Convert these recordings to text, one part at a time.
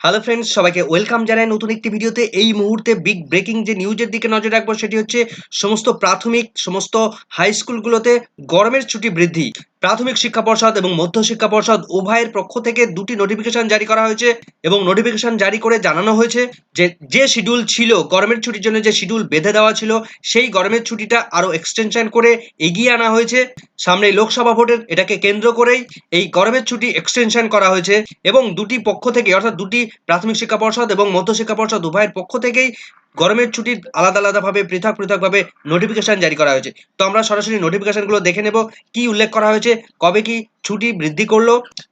Hello friends সবাইকে welcome জানাই নতুন একটি ভিডিওতে। এই মুহূর্তে বিগ ব্রেকিং যে নিউজের দিকে নজর রাখব, সেটি হচ্ছে সমস্ত প্রাথমিক, সমস্ত হাই স্কুলগুলোতে গরমের ছুটি বৃদ্ধি। প্রাথমিক শিক্ষা পর্ষদ এবং মধ্য শিক্ষা পর্ষদ উভয়ের পক্ষ থেকে দুটি নোটিফিকেশন জারি করা হয়েছে এবং নোটিফিকেশন জারি করে জানানো হয়েছে যে যে শিডিউল ছিল, গরমের ছুটির জন্য যে শিডিউল বেঁধে দেওয়া ছিল, সেই গরমের ছুটিটা আরও এক্সটেনশন করে এগিয়ে আনা হয়েছে। সামনে লোকসভা ভোটের এটাকে কেন্দ্র করেই এই গরমের ছুটি এক্সটেনশন করা হয়েছে এবং দুটি পক্ষ থেকে, অর্থাৎ দুটি প্রাথমিক শিক্ষা পর্ষদ এবং মধ্য শিক্ষা পর্ষদ উভয়ের পক্ষ থেকেই গরমের ছুটির আলাদা আলাদাভাবে পৃথক পৃথকভাবে নোটিফিকেশন জারি করা হয়েছে। তো আমরা সরাসরি নোটিফিকেশনগুলো দেখে নেব, কি উল্লেখ করা হয়েছে, কবে কি ছুটি বৃদ্ধি করল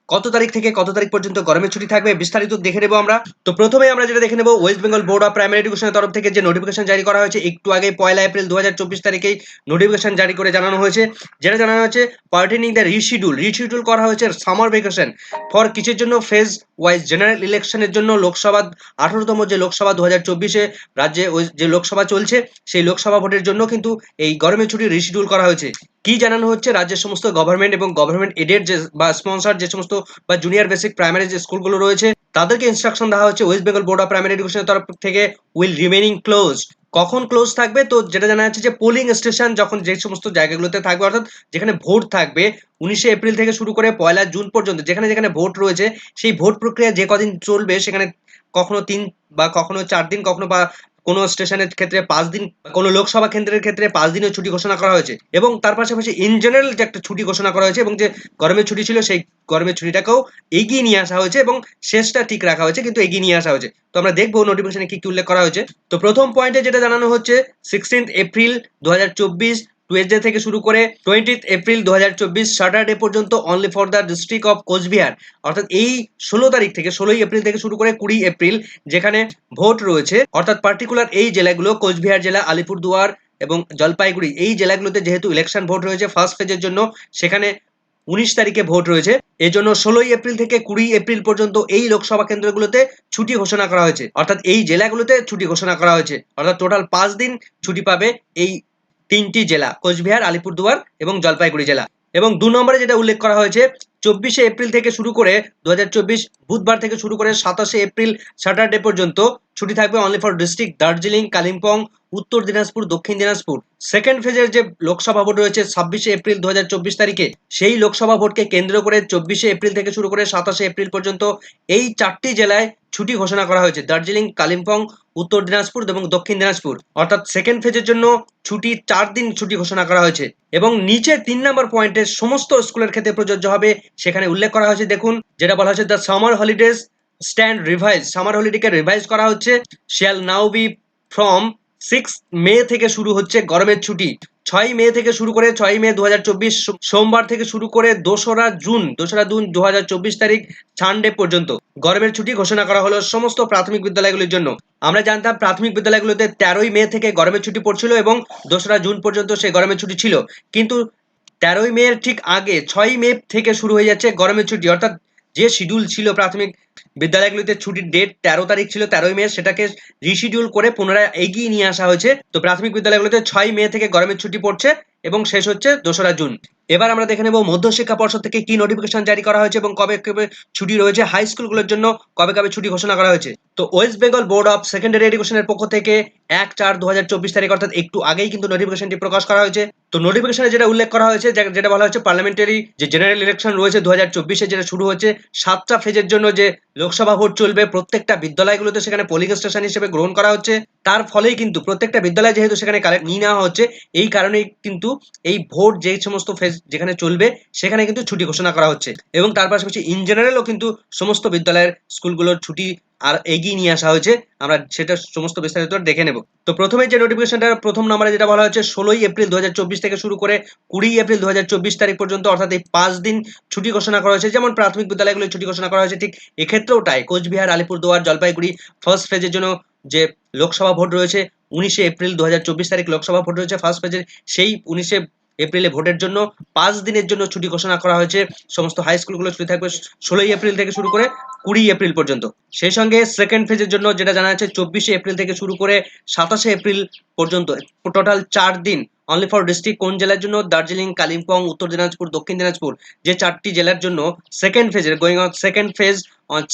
কত তারিখ থেকে কত তারিখ পর্যন্ত গরমের ছুটি থাকবে বিস্তারিত দেখে নেব আমরা। তো প্রথমে আমরা যেটা দেখে নেব West Bengal Board of Primary এডুকেশনের তরফ থেকে যে নোটিফিকেশন জারি করা হয়েছে, একটু আগে পয়লা এপ্রিল দু হাজার চব্বিশ তারিখেই নোটিফিকেশন জারি করে জানানো হয়েছে। যেটা জানানো হয়েছে পার্টেনিং দ্য রিশিডিউল রিশিডিউল করা হয়েছে সামার ভেকেশন ফর কিসের জন্য? ফেজ ওয়াইজ জেনারেল ইলেকশনের জন্য লোকসভা, আঠারোতম যে লোকসভা দু হাজার চব্বিশে রাজ্যে যে লোকসভা চলছে, সেই লোকসভা ভোটের জন্য কিন্তু এই গরমের ছুটি রিশিডিউল করা হয়েছে। কি জানানো হচ্ছে? রাজ্যের সমস্ত গভর্নমেন্ট এবং গভর্নমেন্ট এডেড যে, বা স্পন্সর যে সমস্ত, বা জুনিয়র বেসিক প্রাইমারি যে স্কুলগুলো রয়েছে, তাদেরকে ইনস্ট্রাকশন দেওয়া হচ্ছে। West Bengal Board of Primary এডুকেশনের তরফ থেকে উইল রিমেনিং ক্লোজ কখন ক্লোজ থাকবে? তো যেটা জানা যাচ্ছে যে পোলিং স্টেশন যখন যে সমস্ত জায়গাগুলোতে থাকবে, অর্থাৎ যেখানে ভোট থাকবে, উনিশে এপ্রিল থেকে শুরু করে পয়লা জুন পর্যন্ত, যেখানে যেখানে ভোট রয়েছে, সেই ভোট প্রক্রিয়া যে কদিন চলবে, সেখানে কখনো তিন বা কখনো চার দিন, কখনো বা কোনো স্টেশনের ক্ষেত্রে পাঁচ দিন, কোনো লোকসভা কেন্দ্রের ক্ষেত্রে পাঁচ দিনের ছুটি ঘোষণা করা হয়েছে। এবং তার পাশাপাশি ইন জেনারেল যে একটা ছুটি ঘোষণা করা হয়েছে এবং যে গরমের ছুটি ছিল, সেই গরমের ছুটিটাকেও এগিয়ে নিয়ে আসা হয়েছে এবং শেষটা ঠিক রাখা হয়েছে, কিন্তু এগিয়ে নিয়ে আসা হয়েছে। তো আমরা দেখব নোটিফিকেশনে কি কি উল্লেখ করা হয়েছে। তো প্রথম পয়েন্টে যেটা জানানো হচ্ছে সিক্সটিন্থ এপ্রিল দু হাজার চব্বিশ টুয়েসডে থেকে শুরু করে টোয়েন্টিথ এপ্রিল দু হাজার চব্বিশ স্যাটারডে পর্যন্ত only for the district of Cooch Behar অর্থাৎ এই ষোলো তারিখ থেকে, ষোলোই এপ্রিল থেকে শুরু করে কুড়ি এপ্রিল যেখানে ভোট রয়েছে, অর্থাৎ পার্টিকুলার এই জেলাগুলো কোচবিহার জেলা আলিপুরদুয়ার এবং জলপাইগুড়ি, এই জেলাগুলোতে যেহেতু ইলেকশন ভোট রয়েছে ফার্স্ট ফেজের জন্য, সেখানে উনিশ তারিখে ভোট রয়েছে। এজন্য ষোলোই এপ্রিল থেকে কুড়ি এপ্রিল পর্যন্ত এই লোকসভা কেন্দ্রগুলোতে ছুটি ঘোষণা করা হয়েছে। অর্থাৎ এই জেলাগুলোতে ছুটি ঘোষণা করা হয়েছে। অর্থাৎ টোটাল পাঁচ দিন ছুটি পাবে এই তিনটি জেলা, কোচবিহার, আলিপুরদুয়ার এবং জলপাইগুড়ি জেলা। এবং দু নম্বরে যেটা উল্লেখ করা হয়েছে, চব্বিশে এপ্রিল থেকে শুরু করে দু হাজার চব্বিশ বুধবার থেকে শুরু করে সাতাশে এপ্রিল, স্যাটারডে পর্যন্ত ছুটি থাকবে only for district Darjeeling Kalimpong Uttar Dinajpur, Dakshin Dinajpur. Second ফেজের যে লোকসভা ভোট রয়েছে ছাব্বিশে এপ্রিল দু হাজার চব্বিশ তারিখে, সেই লোকসভা ভোটকে কেন্দ্র করে চব্বিশে এপ্রিল থেকে শুরু করে সাতাশে এপ্রিল পর্যন্ত এই চারটি জেলায় ছুটি ঘোষণা করা হয়েছে দার্জিলিং কালিম্পং উত্তর দিনাজপুর এবং দক্ষিণ দিনাজপুর। অর্থাৎ সেকেন্ড ফেজের জন্য ছুটি, চার দিন ছুটি ঘোষণা করা হয়েছে এবং নিচে তিন নম্বর পয়েন্টে সমস্ত স্কুলের ক্ষেত্রে প্রযোজ্য হবে, সেখানে উল্লেখ করা হয়েছে, দেখুন, যেটা বলা হয়েছে the summer holidays stand revise summer হলিডেকে revise করা হচ্ছে shall now be from six May থেকে শুরু হচ্ছে গরমের ছুটি। ছয় মে থেকে শুরু করে ছয় মে দুহাজার চব্বিশ সোমবার থেকে শুরু করে দোসরা জুন দোসরা জুন দুহাজার চব্বিশ তারিখ সানডে পর্যন্ত। গরমের ছুটি ঘোষণা করা হলো সমস্ত প্রাথমিক বিদ্যালয়গুলির জন্য। আমরা জানতাম প্রাথমিক বিদ্যালয়গুলোতে তেরোই মে থেকে গরমের ছুটি পড়ছিল এবং দোসরা জুন পর্যন্ত সেই গরমের ছুটি ছিল। কিন্তু তেরোই মে ঠিক আগে, ছয় মে থেকে শুরু হয়ে যাচ্ছে গরমের ছুটি। অর্থাৎ যে শিডিউল ছিল প্রাথমিক বিদ্যালয়গুলিতে ছুটির ডেট তেরো তারিখ ছিল, তেরোই মে, সেটাকে রিশিডিউল করে পুনরায় এগিয়ে নিয়ে আসা হয়েছে। তো প্রাথমিক বিদ্যালয়গুলিতে ছয় মে থেকে গরমের ছুটি পড়ছে এবং শেষ হচ্ছে দোসরা জুন। এবার আমরা দেখে নেব মধ্যশিক্ষা পর্ষদ থেকে কি নোটিফিকেশন জারি করা হয়েছে এবং কবে কবে ছুটি রয়েছে। হাই স্কুলগুলোর জন্য কবে কবে ছুটি ঘোষণা করা হয়েছে। তো West Bengal Board of Secondary এডুকেশনের পক্ষ থেকে এক চার দু তারিখ, অর্থাৎ একটু আগেই কিন্তু নোটিফিকেশনটি প্রকাশ করা হয়েছে। তো নোটিফিকেশনে যেটা উল্লেখ করা হয়েছে, যেটা বলা হয়েছে পার্লামেন্টারি যে জেনারেল ইলেকশন রয়েছে দু হাজার যেটা শুরু হচ্ছে সাতটা ফেজের জন্য যে লোকসভা ভোট চলবে, প্রত্যেকটা বিদ্যালয়গুলোতে সেখানে পোলিং স্টেশন হিসেবে গ্রহণ করা হচ্ছে। তার ফলেই কিন্তু প্রত্যেকটা বিদ্যালয় যেহেতু সেখানে কালেক্ট নিয়ে নেওয়া হচ্ছে, এই কারণেই কিন্তু এই ভোট যে সমস্ত ফেজ যেখানে চলবে, সেখানে কিন্তু ছুটি ঘোষণা করা হচ্ছে। এবং তার পাশাপাশি ইন জেনারেলও কিন্তু সমস্ত বিদ্যালয়ের স্কুলগুলোর ছুটি আর এগিয়ে নিয়ে আসা হয়েছে, আমরা সেটা সমস্ত বিস্তারিত দেখে নেব। তো প্রথমে যে নোটিফিকেশনটা প্রথম নম্বরে যেটা বলা হচ্ছে ষোলোই এপ্রিল দু হাজার চব্বিশ থেকে শুরু করে কুড়ি এপ্রিল দু হাজার চব্বিশ তারিখ পর্যন্ত, অর্থাৎ এই পাঁচ দিন ছুটি ঘোষণা করা হয়েছে। যেমন প্রাথমিক বিদ্যালয়গুলো ছুটি ঘোষণা করা হয়েছে, ঠিক এক্ষেত্রেও তাই। কোচবিহার, আলিপুরদুয়ার, জলপাইগুড়ি ফার্স্ট ফেজের জন্য যে লোকসভা ভোট রয়েছে, উনিশে এপ্রিল দু হাজার চব্বিশ তারিখ লোকসভা ভোট রয়েছে ফার্স্ট ফেজের সেই উনিশে এপ্রিলে ভোটের জন্য, পাঁচ দিনের জন্য ছুটি ঘোষণা করা হয়েছে। সমস্ত হাই স্কুলগুলো ছুটি থাকবে ষোলোই এপ্রিল থেকে শুরু করে কুড়ি এপ্রিল পর্যন্ত। সেই সঙ্গে সেকেন্ড ফেজের জন্য যেটা জানা যাচ্ছে, চব্বিশে এপ্রিল থেকে শুরু করে সাতাশে এপ্রিল পর্যন্ত টোটাল চার দিন। অনলি ফর ডিস্ট্রিক্ট কোন জেলার জন্য? দার্জিলিং, কালিম্পং, উত্তর দিনাজপুর, দক্ষিণ দিনাজপুর। যে চারটি জেলার জন্য সেকেন্ড ফেজের গোয়িং অন সেকেন্ড ফেজ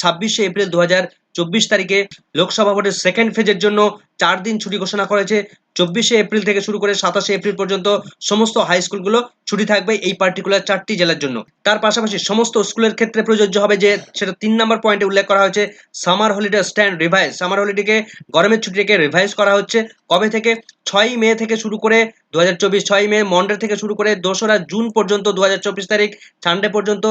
ছাব্বিশে এপ্রিল দু হাজার চব্বিশ তারিখে লোকসভা ভোটের সেকেন্ড ফেজের জন্য চার দিন ছুটি ঘোষণা করেছে। চব্বিশে এপ্রিল থেকে শুরু করে সাতাশে এপ্রিল পর্যন্ত সমস্ত হাই স্কুলগুলো ছুটি থাকবে এই পার্টিকুলার চারটি জেলার জন্য। তার পাশাপাশি সমস্ত স্কুলের ক্ষেত্রে প্রযোজ্য হবে যে, সেটা তিন নম্বর পয়েন্টে উল্লেখ করা হয়েছে summer holiday stand revise summer হলিডেকে গরমের ছুটিকে রিভাইজ করা হচ্ছে। কবে থেকে? ছয়ই মে থেকে শুরু করে দু হাজার চব্বিশ ছয়ই মে, মন্ডে থেকে শুরু করে দোসরা জুন পর্যন্ত দু হাজার চব্বিশ তারিখ, সানডে পর্যন্ত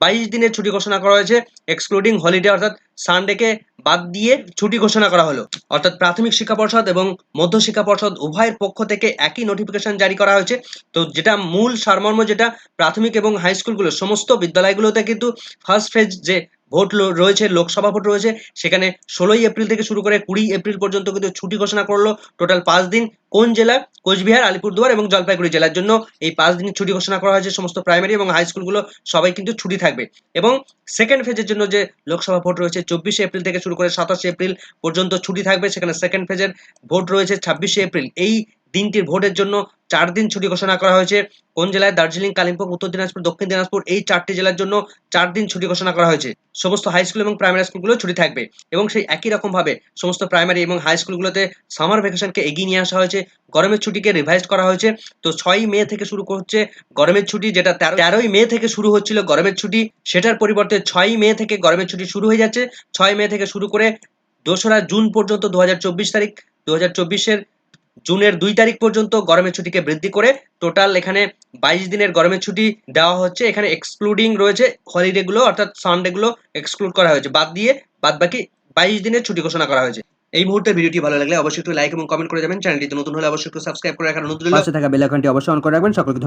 বাইশ দিনের ছুটি ঘোষণা করা হয়েছে এক্সক্লুডিং হলিডে অর্থাৎ সানডেকে বাদ দিয়ে ছুটি ঘোষণা করা হলো। অর্থাৎ প্রাথমিক শিক্ষা পর্ষদ এবং মধ্য শিক্ষা পর্ষদ উভয়ের পক্ষ থেকে একই নোটিফিকেশন জারি করা হয়েছে। তো যেটা মূল সারমর্ম, যেটা প্রাথমিক এবং হাই স্কুলগুলো সমস্ত বিদ্যালয়গুলোতে কিন্তু ফার্স্ট ফেজ যে ভোট রয়েছে, লোকসভা ভোট রয়েছে। সেখানে ষোলোই এপ্রিল থেকে শুরু করে কুড়ি এপ্রিল পর্যন্ত কিন্তু ছুটি ঘোষণা করল টোটাল পাঁচ দিন কোন জেলা? কোচবিহার, আলিপুরদুয়ার এবং জলপাইগুড়ি জেলার জন্য এই পাঁচ দিনের ছুটি ঘোষণা করা হয়েছে সমস্ত প্রাইমারি এবং হাই স্কুলগুলো সবাই কিন্তু ছুটি থাকবে। এবং সেকেন্ড ফেজের জন্য যে লোকসভা ভোট রয়েছে চব্বিশে এপ্রিল থেকে শুরু করে সাতাশে এপ্রিল পর্যন্ত ছুটি থাকবে। সেখানে সেকেন্ড ফেজের ভোট রয়েছে ছাব্বিশে এপ্রিল। এই দিনটির ভোটের জন্য চার দিন ছুটি ঘোষণা করা হয়েছে। কোন জেলায়? দার্জিলিং, কালিম্পং, উত্তর দিনাজপুর, দক্ষিণ দিনাজপুর, এই চারটি জেলার জন্য চার দিন ছুটি ঘোষণা করা হয়েছে। সমস্ত হাই স্কুল এবং প্রাইমারি স্কুলগুলো ছুটি থাকবে এবং সেই একই রকম ভাবে সমস্ত প্রাইমারি এবং হাই স্কুলগুলোতে সামার ভ্যাকেশনকে এগিয়ে নিয়ে আসা হয়েছে। গরমের ছুটিকে রিভাইজ করা হয়েছে। তো ছয়ই মে থেকে শুরু হচ্ছে গরমের ছুটি, যেটা তেরো তেরোই মে থেকে শুরু হচ্ছিল গরমের ছুটি। সেটার পরিবর্তে ছয়ই মে থেকে গরমের ছুটি শুরু হয়ে যাচ্ছে। ছয় মে থেকে শুরু করে দোসরা জুন পর্যন্ত দু হাজার চব্বিশ তারিখ। দু হাজার চব্বিশের জুনের দুই তারিখ পর্যন্ত গরমের ছুটিকে বৃদ্ধি করে টোটাল এখানে বাইশ দিনের গরমের ছুটি দেওয়া হচ্ছে। এখানে এক্সক্লুডিং রয়েছে হলিডে গুলো, অর্থাৎ সানডে গুলো এক্সক্লুড করা হয়েছে। বাদ দিয়ে বাদ বাকি বাইশ দিনের ছুটি ঘোষণা করা হয়েছে। এই মুহূর্তে ভিডিওটি ভালো লাগলে অবশ্যই একটু লাইক এবং কমেন্ট করে যাবেন। চ্যানেলটি নতুন হলে অবশ্যই একটু সাবস্ক্রাইব করে রাখার পাশে থাকা বেল আইকনটি অবশ্যই অন করে রাখবেন। সকলকে